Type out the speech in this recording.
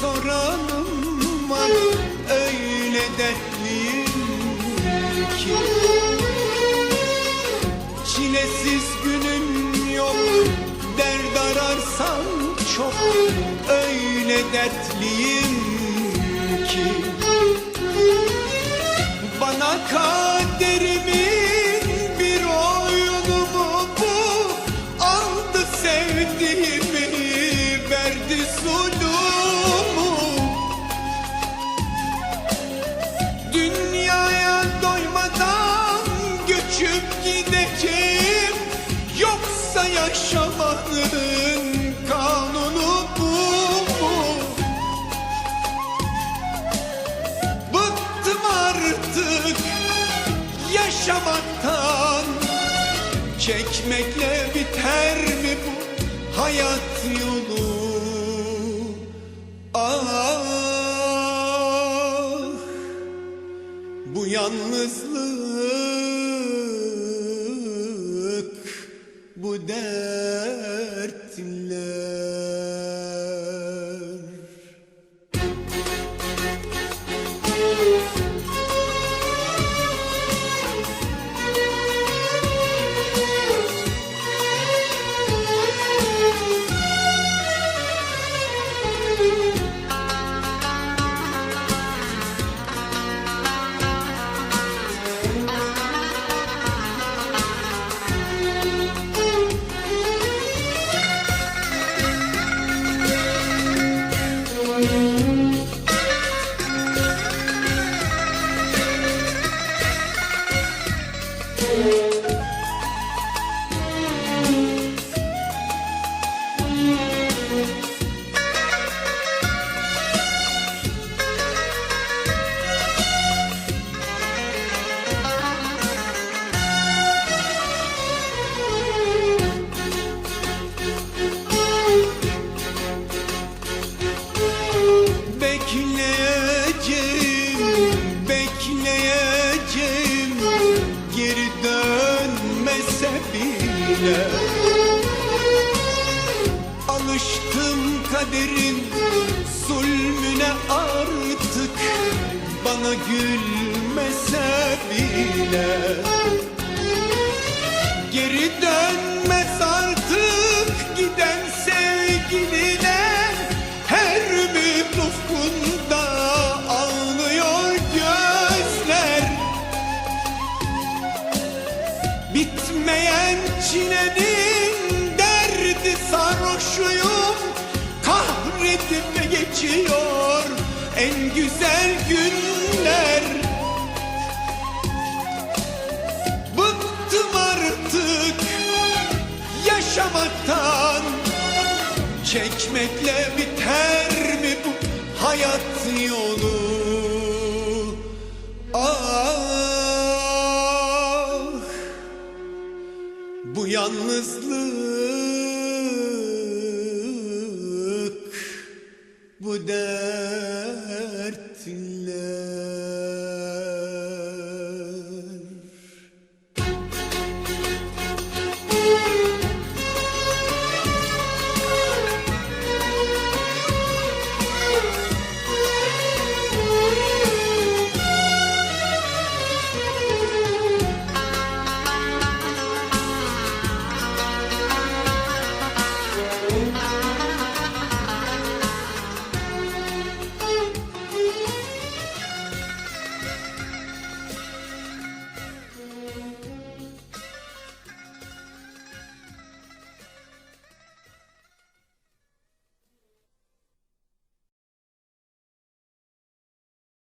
soranım var Öyle dertliyim ki. Çilesiz günüm yok Dert ararsan çok. Öyle dertliyim ki. Bana kaderimin bir oyunu bu. Aldı sevdiğimi verdi zulüm. Göçüp gideceğim Yoksa yaşamanın kanunu bu mu? Bıktım artık yaşamaktan Çekmekle biter mi bu hayat yolu? Ah bu yalnızlık bu dertler Bile Alıştım kaderin zulmüne artık. Bana gülmese bile. Geri dönmez sarhoşuyum Kahredip geçiyor en güzel günler Bıktım artık yaşamaktan Çekmekle biter mi bu hayat yolu? Ah bu yalnızlık bu dertler